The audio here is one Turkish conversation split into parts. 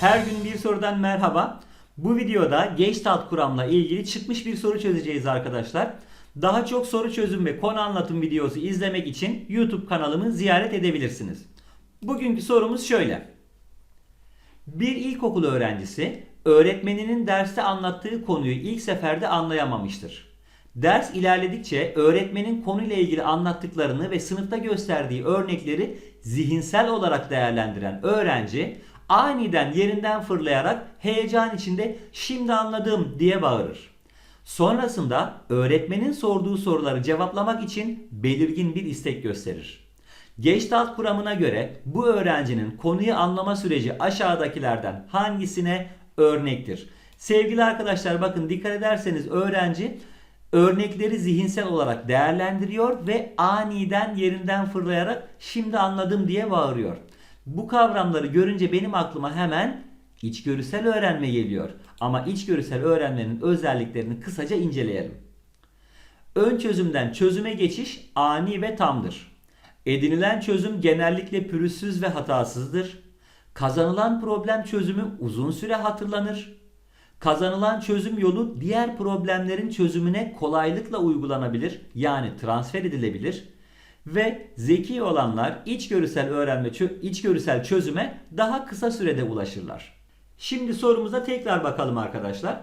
Her gün bir sorudan merhaba. Bu videoda Gestalt kuramla ilgili çıkmış bir soru çözeceğiz arkadaşlar. Daha çok soru çözüm ve konu anlatım videosu izlemek için YouTube kanalımı ziyaret edebilirsiniz. Bugünkü sorumuz şöyle. Bir ilkokul öğrencisi öğretmeninin derste anlattığı konuyu ilk seferde anlayamamıştır. Ders ilerledikçe öğretmenin konuyla ilgili anlattıklarını ve sınıfta gösterdiği örnekleri zihinsel olarak değerlendiren öğrenci aniden yerinden fırlayarak heyecan içinde şimdi anladım diye bağırır. Sonrasında öğretmenin sorduğu soruları cevaplamak için belirgin bir istek gösterir. Gestalt kuramına göre bu öğrencinin konuyu anlama süreci aşağıdakilerden hangisine örnektir? Sevgili arkadaşlar bakın dikkat ederseniz öğrenci örnekleri zihinsel olarak değerlendiriyor ve aniden yerinden fırlayarak şimdi anladım diye bağırıyor. Bu kavramları görünce benim aklıma hemen içgörüsel öğrenme geliyor. Ama içgörüsel öğrenmenin özelliklerini kısaca inceleyelim. Ön çözümden çözüme geçiş ani ve tamdır. Edinilen çözüm genellikle pürüzsüz ve hatasızdır. Kazanılan problem çözümü uzun süre hatırlanır. Kazanılan çözüm yolu diğer problemlerin çözümüne kolaylıkla uygulanabilir yani transfer edilebilir ve zeki olanlar içgörüsel öğrenme içgörüsel çözüme daha kısa sürede ulaşırlar. Şimdi sorumuza tekrar bakalım arkadaşlar.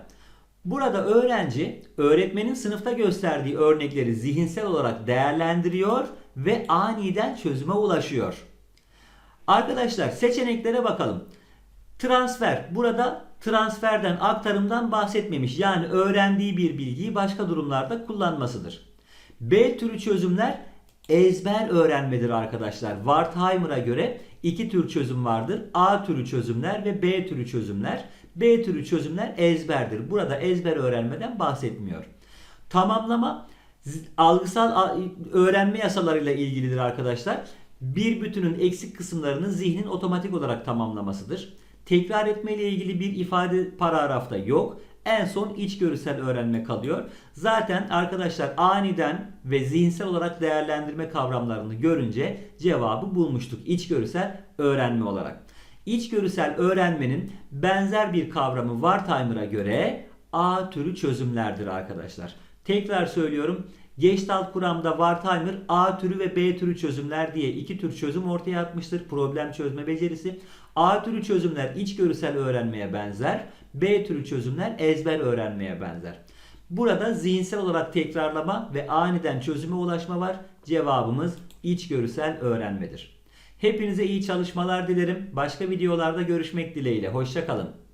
Burada öğrenci öğretmenin sınıfta gösterdiği örnekleri zihinsel olarak değerlendiriyor ve aniden çözüme ulaşıyor. Arkadaşlar seçeneklere bakalım. Transfer. Burada transferden, aktarımdan bahsetmemiş. Yani öğrendiği bir bilgiyi başka durumlarda kullanmasıdır. B türü çözümler ezber öğrenmedir arkadaşlar. Wertheimer'a göre iki tür çözüm vardır. A türü çözümler ve B türü çözümler. B türü çözümler ezberdir. Burada ezber öğrenmeden bahsetmiyor. Tamamlama algısal öğrenme yasalarıyla ilgilidir arkadaşlar. Bir bütünün eksik kısımlarını zihnin otomatik olarak tamamlamasıdır. Tekrar etme ile ilgili bir ifade paragrafta yok. En son içgörüsel öğrenme kalıyor. Zaten arkadaşlar aniden ve zihinsel olarak değerlendirme kavramlarını görünce cevabı bulmuştuk. İçgörüsel öğrenme olarak. İçgörüsel öğrenmenin benzer bir kavramı Wertheimer'a göre A türü çözümlerdir arkadaşlar. Tekrar söylüyorum. Gestalt kuramda Wertheimer A türü ve B türü çözümler diye iki tür çözüm ortaya atmıştır. Problem çözme becerisi. A türü çözümler içgörüsel öğrenmeye benzer. B türü çözümler ezber öğrenmeye benzer. Burada zihinsel olarak tekrarlama ve aniden çözüme ulaşma var. Cevabımız içgörüsel öğrenmedir. Hepinize iyi çalışmalar dilerim. Başka videolarda görüşmek dileğiyle. Hoşçakalın.